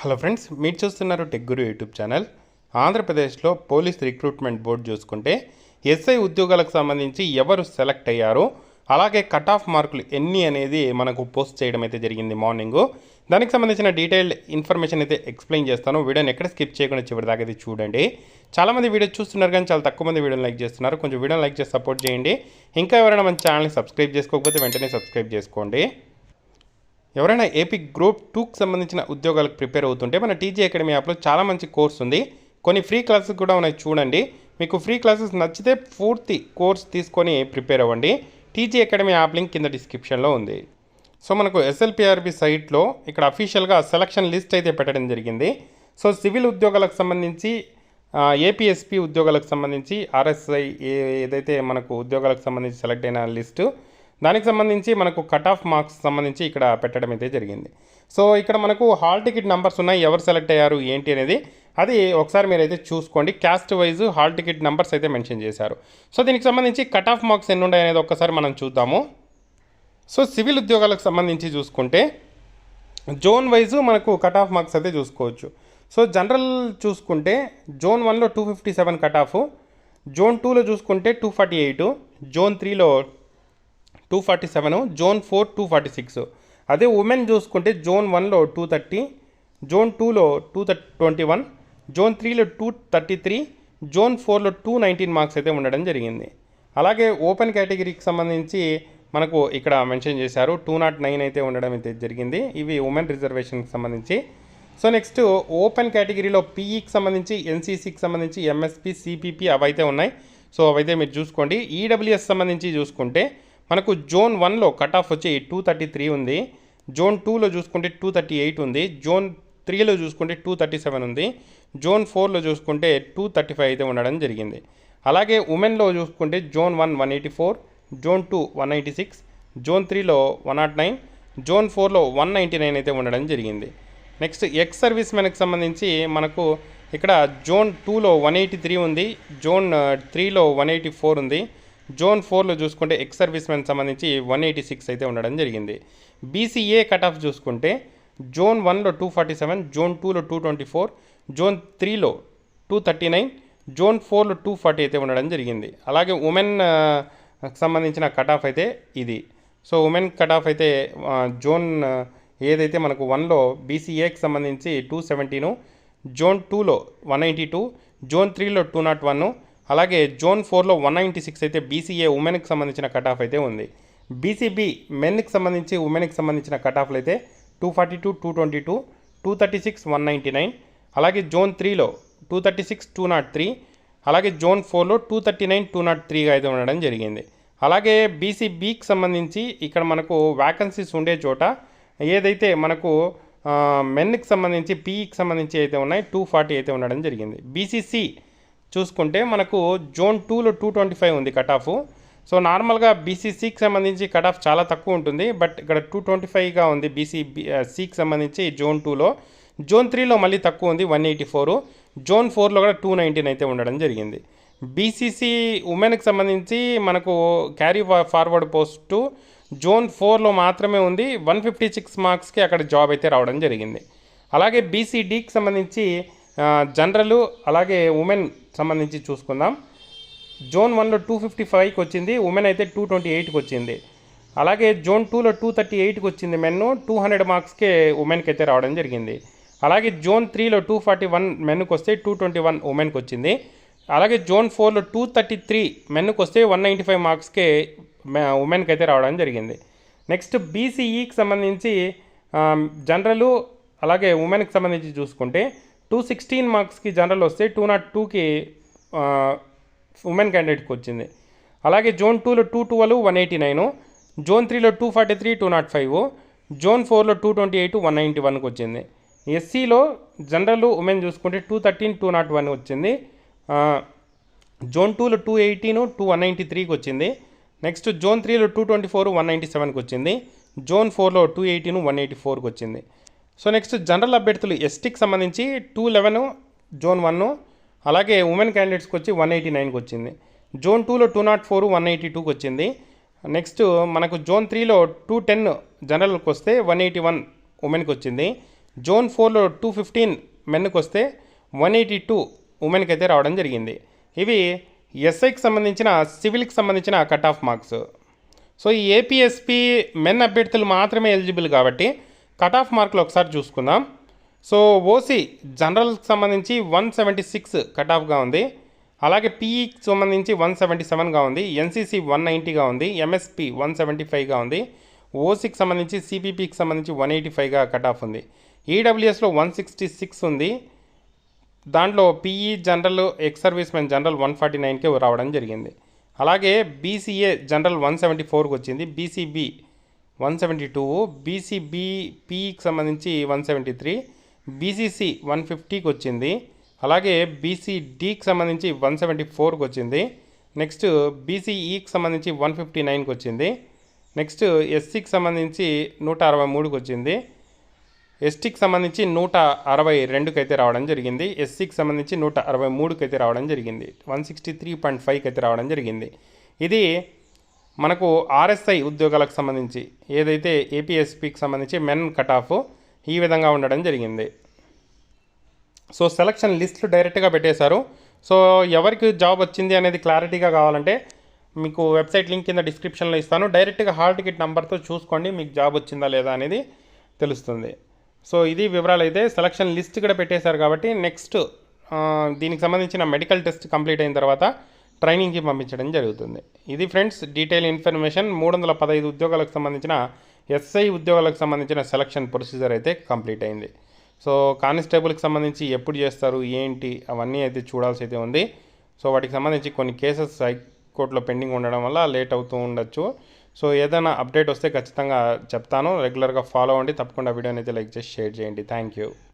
Hello friends మీరు చూస్తున్నారు tech గురు YouTube channel. ఆంధ్రప్రదేశ్లో పోలీస్ రిక్రూట్మెంట్ బోర్డు చూసుకుంటే ఎస్ఐ ఉద్యోగాలకు సంబంధించి ఎవరు సెలెక్ట్ అయ్యారో అలాగే కట్ ఆఫ్ మార్కులు ఎన్ని అనేది మనకు పోస్ట్ చేయడం అయితే జరిగింది మార్నింగు. దానికి సంబంధించిన డీటెయిల్డ్ ఇన్ఫర్మేషన్ అయితే ఎక్స్ప్లెయిన్ చేస్తాను. వీడియోని ఎక్కడ స్కిప్ చేయకుండా చివరి దాకా అయితే చూడండి. చాలామంది వీడియో చూస్తున్నారు కానీ చాలా తక్కువ మంది వీడియోని లైక్ చేస్తున్నారు. కొంచెం వీడియోని లైక్ చేసి సపోర్ట్ చేయండి. ఇంకా ఎవరైనా మన ఛానల్ని సబ్స్క్రైబ్ చేసుకోకపోతే వెంటనే సబ్స్క్రైబ్ చేసుకోండి. ఎవరైనా ఏపీ గ్రూప్ టూకి సంబంధించిన ఉద్యోగాలకు ప్రిపేర్ అవుతుంటే మన టీజీ అకాడమీ యాప్లో చాలా మంచి కోర్స్ ఉంది. కొన్ని ఫ్రీ క్లాసెస్ కూడా ఉన్నాయి చూడండి. మీకు ఫ్రీ క్లాసెస్ నచ్చితే పూర్తి కోర్స్ తీసుకొని ప్రిపేర్ అవ్వండి. టీజీ అకాడమీ యాప్ లింక్ కింద డిస్క్రిప్షన్లో ఉంది. సో మనకు ఎస్ఎల్పిఆర్బి సైట్లో ఇక్కడ అఫీషియల్గా సెలక్షన్ లిస్ట్ అయితే పెట్టడం జరిగింది. సో సివిల్ ఉద్యోగాలకు సంబంధించి ఏపీఎస్పి ఉద్యోగాలకు సంబంధించి ఆర్ఎస్ఐ ఏదైతే మనకు ఉద్యోగాలకు సంబంధించి సెలెక్ట్ అయిన లిస్టు దానికి సంబంధించి మనకు కట్ ఆఫ్ మార్క్స్ సంబంధించి ఇక్కడ పెట్టడం అయితే జరిగింది. సో ఇక్కడ మనకు హాల్ టికెట్ నెంబర్స్ ఉన్నాయి. ఎవరు సెలెక్ట్ అయ్యారు? ఏంటి అనేది అది ఒకసారి మీరైతే చూసుకోండి. Caste wise hall ticket numbers అయితే మెన్షన్ చేశారు. సో దీనికి సంబంధించి కట్ ఆఫ్ మార్క్స్ ఎన్ని ఉన్నాయి అనేది ఒక్కసారి మనం చూద్దాము. సో సివిల్ ఉద్యోగాలకు సంబంధించి చూసుకుంటే జోన్ వైజ్ మనకు కట్ ఆఫ్ మార్క్స్ అయితే చూసుకోవచ్చు. సో జనరల్ చూసుకుంటే జోన్ వన్లో two fifty seven cut off zone టూలో చూసుకుంటే టూ ఫార్టీ ఎయిట్ జోన్ త్రీలో two forty seven zone four two forty six. అదే ఉమెన్ చూసుకుంటే జోన్ వన్లో టూ థర్టీ జోన్ టూలో two thirty twenty one zone త్రీలో టూ థర్టీ త్రీ జోన్ ఫోర్లో two nineteen marks అయితే ఉండడం జరిగింది. అలాగే ఓపెన్ కేటగిరీకి సంబంధించి మనకు ఇక్కడ మెన్షన్ చేశారు టూ నాట్ నైన్ అయితే ఉండడం అయితే జరిగింది ఇవి ఉమెన్ రిజర్వేషన్కి సంబంధించి. సో నెక్స్ట్ ఓపెన్ కేటగిరీలో పీఈకి సంబంధించి ఎన్సీసీకి సంబంధించి ఎంఎస్పి సిపిపి అవైతే ఉన్నాయి. సో అవైతే మీరు చూసుకోండి. ఈడబ్ల్యూఎస్ సంబంధించి చూసుకుంటే మనకు జోన్ వన్లో కట్ ఆఫ్ వచ్చి టూ థర్టీ త్రీ ఉంది. జోన్ టూలో చూసుకుంటే టూ థర్టీ ఎయిట్ ఉంది. జోన్ త్రీలో చూసుకుంటే టూ థర్టీ సెవెన్ ఉంది. జోన్ ఫోర్లో చూసుకుంటే టూ థర్టీ ఫైవ్ అయితే ఉండడం జరిగింది. అలాగే ఉమెన్లో చూసుకుంటే zone one one eighty four zone two one eighty six zone త్రీలో వన్ నాట్ నైన్ జోన్ ఫోర్లో వన్ నైంటీ నైన్ అయితే ఉండడం జరిగింది. నెక్స్ట్ ఎక్స్ సర్వీస్ మెన్కి సంబంధించి మనకు ఇక్కడ జోన్ టూలో వన్ ఎయిటీ త్రీ ఉంది. జోన్ త్రీలో వన్ ఎయిటీ ఫోర్ ఉంది. జోన్ ఫోర్లో చూసుకుంటే ఎక్స్ సర్వీస్ మెన్ సంబంధించి వన్ ఎయిటీ సిక్స్ అయితే ఉండడం జరిగింది. బీసీఏ కట్ ఆఫ్ చూసుకుంటే జోన్ వన్లో టూ ఫార్టీ సెవెన్ జోన్ టూలో టూ ట్వంటీ ఫోర్ జోన్ త్రీలో టూ థర్టీ నైన్ జోన్ ఫోర్లో టూ ఫార్టీ అయితే ఉండడం జరిగింది. అలాగే ఉమెన్ సంబంధించిన కట్ ఆఫ్ అయితే ఇది. సో ఉమెన్ కట్ ఆఫ్ అయితే జోన్ ఏదైతే మనకు వన్లో బీసీఏకి సంబంధించి టూ సెవెంటీను జోన్ టూలో వన్ నైంటీ టూ జోన్ త్రీలో టూ నాట్ వన్ అలాగే జోన్ ఫోర్లో వన్ నైంటీ సిక్స్ అయితే బీసీఏ ఉమెన్కి సంబంధించిన కట్ ఆఫ్ అయితే ఉంది. బీసీబీ మెన్కి సంబంధించి ఉమెన్కి సంబంధించిన కట్ ఆఫ్లు అయితే two forty two two twenty two two thirty six one ninety nine అలాగే జోన్ త్రీలో two thirty six two nought three అలాగే జోన్ ఫోర్లో two thirty nine two nought త్రీగా అయితే ఉండడం జరిగింది. అలాగే బీసీబీకి సంబంధించి ఇక్కడ మనకు వ్యాకన్సీస్ ఉండే చోట ఏదైతే మనకు మెన్కి సంబంధించి పీఈకి సంబంధించి అయితే ఉన్నాయి టూ ఫార్టీ అయితే ఉండడం జరిగింది. బీసీసీ చూసుకుంటే మనకు జోన్ టూలో టూ ట్వంటీ ఫైవ్ ఉంది కట్ ఆఫ్ సో నార్మల్గా బీసీసీకి సంబంధించి కట్ ఆఫ్ చాలా తక్కువ ఉంటుంది. బట్ ఇక్కడ టూ ట్వంటీ ఫైవ్గా ఉంది బీసీ సికి సంబంధించి జోన్ టూలో. జోన్ త్రీలో మళ్ళీ తక్కువ ఉంది వన్ ఎయిటీ ఫోర్. జోన్ ఫోర్లో కూడా టూ నైంటీన్ అయితే ఉండడం జరిగింది. బీసీసీ ఉమెన్కి సంబంధించి మనకు క్యారీ ఫార్వర్డ్ పోస్టు జోన్ ఫోర్లో మాత్రమే ఉంది. వన్ ఫిఫ్టీ సిక్స్ మార్క్స్కి అక్కడ జాబ్ అయితే రావడం జరిగింది. అలాగే బీసీడీకి సంబంధించి జనరల్ అలాగే ఉమెన్ సంబంధించి చూసుకుందాం. జోన్ వన్లో టూ ఫిఫ్టీ ఫైవ్కి వచ్చింది. ఉమెన్ అయితే టూ ట్వంటీ ఎయిట్కి వచ్చింది. అలాగే జోన్ టూలో టూ థర్టీ ఎయిట్కి వచ్చింది మెన్ టూ హండ్రెడ్ మార్క్స్కే ఉమెన్కి అయితే రావడం జరిగింది. అలాగే జోన్ త్రీలో టూ ఫార్టీ వన్ మెన్కి వస్తే టూ ట్వంటీ వన్ ఉమెన్కి వచ్చింది. అలాగే జోన్ ఫోర్లో టూ థర్టీ త్రీ మెన్కి వస్తే వన్ నైంటీ ఫైవ్ మార్క్స్కే ఉమెన్కి అయితే రావడం జరిగింది. నెక్స్ట్ బీసీఈకి సంబంధించి జనరల్ అలాగే ఉమెన్కి సంబంధించి చూసుకుంటే టూ సిక్స్టీన్ మార్క్స్కి జనరల్ వస్తే టూ నాట్ టూకి ఉమెన్ క్యాండిడేట్కి వచ్చింది. అలాగే జోన్ టూలో two twelve one eighty nine zone త్రీలో two forty three two nought five zone ఫోర్లో two twenty eight one ninety వన్కి వచ్చింది. ఎస్సీలో జనరల్ ఉమెన్ చూసుకుంటే two thirteen two nought one వచ్చింది. జోన్ టూలో two eighteen two one ninety త్రీకి వచ్చింది. నెక్స్ట్ జోన్ త్రీలో two twenty four one ninety సెవెన్కి వచ్చింది. జోన్ ఫోర్లో టూ ఎయిటీను వన్ ఎయిటీ ఫోర్కి వచ్చింది. సో నెక్స్ట్ జనరల్ అభ్యర్థులు ఎస్టీకి సంబంధించి టూ లెవెన్ జోన్ వన్ అలాగే ఉమెన్ క్యాండిడేట్స్కి వచ్చి వన్ ఎయిటీ నైన్కి వచ్చింది జోన్ టూలో two nought four one eighty టూకి వచ్చింది నెక్స్ట్ మనకు జోన్ త్రీలో టూ టెన్ జనరల్కి వస్తే వన్ ఎయిటీ వన్ ఉమెన్కి వచ్చింది జోన్ ఫోర్లో టూ ఫిఫ్టీన్ మెన్కి వస్తే వన్ ఎయిటీ టూ ఉమెన్కి అయితే రావడం జరిగింది. ఇవి ఎస్ఐకి సంబంధించిన సివిల్కి సంబంధించిన కట్ ఆఫ్ మార్క్స్ సో ఈ ఏపీఎస్పి మెన్ అభ్యర్థులు మాత్రమే ఎలిజిబుల్ కాబట్టి కట్ ఆఫ్ మార్కులు ఒకసారి చూసుకుందాం. సో ఓసీ జనరల్కి సంబంధించి వన్ సెవెంటీ సిక్స్ కట్ ఆఫ్గా ఉంది. అలాగే పీఈకి సంబంధించి వన్ సెవెంటీ సెవెన్గా ఉంది. ఎన్సీసీ వన్ నైంటీగా ఉంది. ఎంఎస్పి వన్ సెవెంటీ ఫైవ్గా ఉంది. ఓసీకి సంబంధించి సిపిపికి సంబంధించి వన్ ఎయిటీ ఫైవ్గా కట్ ఆఫ్ ఉంది. ఈడబ్ల్యూఎస్లో వన్ సిక్స్టీ సిక్స్ ఉంది. దాంట్లో PE general ex service men general one forty నైన్కే రావడం జరిగింది. అలాగే బీసీఏ జనరల్ వన్ సెవెంటీ ఫోర్కి వచ్చింది. బీసీబీ వన్ సెవెంటీ టూ బీసీబీపీకి సంబంధించి one seventy three BCC one ఫిఫ్టీకి వచ్చింది. అలాగే బీసీడీకి సంబంధించి వన్ సెవెంటీ ఫోర్కి వచ్చింది. నెక్స్ట్ బీసీఈకి సంబంధించి వన్ ఫిఫ్టీ నైన్కి వచ్చింది. నెక్స్ట్ ఎస్సీకి సంబంధించి నూట అరవై మూడుకి వచ్చింది. ఎస్టీకి సంబంధించి నూట అరవై రెండుకి అయితే రావడం జరిగింది. ఎస్సీకి సంబంధించి నూట అరవై మూడుకి అయితే రావడం జరిగింది. వన్ సిక్స్టీ త్రీ పాయింట్ ఫైవ్కి అయితే రావడం జరిగింది. ఇది మనకు ఆర్ఎస్ఐ ఉద్యోగాలకు సంబంధించి ఏదైతే ఏపీఎస్పికి సంబంధించి మెన్ కట్ ఆఫ్ ఈ విధంగా ఉండడం జరిగింది. సో సెలక్షన్ లిస్టులు డైరెక్ట్గా పెట్టేశారు. సో ఎవరికి జాబ్ వచ్చింది అనేది క్లారిటీగా కావాలంటే మీకు వెబ్సైట్ లింక్ కింద డిస్క్రిప్షన్లో ఇస్తాను. డైరెక్ట్గా హాల్ టికెట్ నెంబర్తో చూసుకోండి మీకు జాబ్ వచ్చిందా లేదా అనేది తెలుస్తుంది. సో ఇది వివరాలు అయితే సెలక్షన్ లిస్ట్ కూడా పెట్టేశారు కాబట్టి నెక్స్ట్ దీనికి సంబంధించిన మెడికల్ టెస్ట్ కంప్లీట్ అయిన తర్వాత ట్రైనింగ్కి పంపించడం జరుగుతుంది. ఇది ఫ్రెండ్స్ డీటెయిల్ ఇన్ఫర్మేషన్ మూడు వందల పదహైదు ఉద్యోగాలకు సంబంధించిన ఎస్ఐ ఉద్యోగాలకు సంబంధించిన సెలక్షన్ ప్రొసీజర్ అయితే కంప్లీట్ అయింది. సో కానిస్టేబుల్కి సంబంధించి ఎప్పుడు చేస్తారు ఏంటి అవన్నీ అయితే చూడాల్సి అయితే ఉంది. సో వాటికి సంబంధించి కొన్ని కేసెస్ హైకోర్టులో పెండింగ్ ఉండడం వల్ల లేట్ అవుతూ ఉండొచ్చు. సో ఏదైనా అప్డేట్ వస్తే ఖచ్చితంగా చెప్తాను. రెగ్యులర్గా ఫాలో అవ్వండి. తప్పకుండా వీడియోని అయితే లైక్ చేసి షేర్ చేయండి. Thank you.